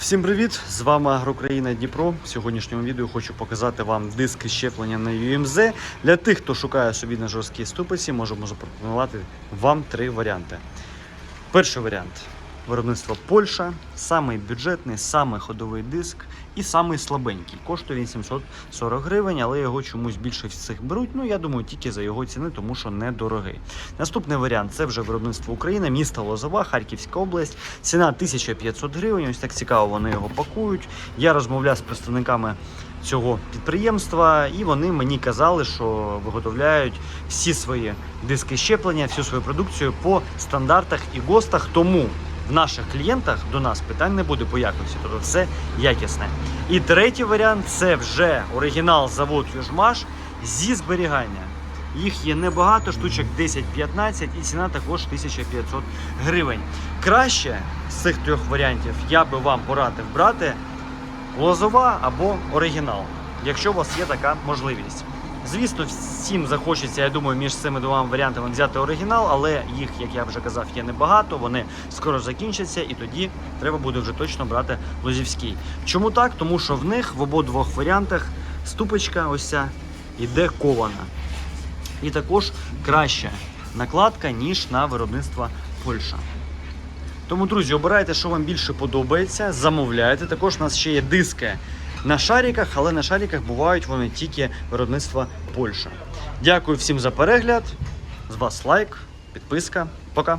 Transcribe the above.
Всім привіт! З вами Агрокраїна Дніпро. В сьогоднішньому відео хочу показати вам диски щеплення на UMZ. Для тих, хто шукає собі на жорсткій ступиці, можемо запропонувати вам три варіанти. Перший варіант виробництво Польща, самий бюджетний, самий ходовий диск і самий слабенький. Коштує він 740 гривень, але його чомусь більше всіх беруть. Ну я думаю, тільки за його ціни, тому що недорогий. Наступний варіант це вже виробництво України, місто Лозова, Харківська область. Ціна 1500 гривень. Ось так цікаво вони його пакують. Я розмовляв з представниками цього підприємства, і вони мені казали, що виготовляють всі свої диски щеплення, всю свою продукцію по стандартах і ГОСТах. Тому в наших клієнтах до нас питань не буде по якості, тобто все якісне. І третій варіант це вже оригінал завод Южмаш зі зберігання. Їх є небагато, штучок 10-15 і ціна також 1500 гривень. Краще з цих трьох варіантів я би вам порадив брати лозова або оригінал, якщо у вас є така можливість. Звісно, всім захочеться, я думаю, між цими двома варіантами взяти оригінал, але їх, як я вже казав, є небагато, вони скоро закінчаться, і тоді треба буде вже точно брати лозівський. Чому так? Тому що в них в обидвох варіантах ступочка ось ця іде кована. І також краща накладка, ніж на виробництво Польща. Тому, друзі, обирайте, що вам більше подобається, замовляйте. Також у нас ще є диски на шариках, але на шариках бувають вони тільки виробництва Польща. Дякую всім за перегляд. З вас лайк, підписка. Пока.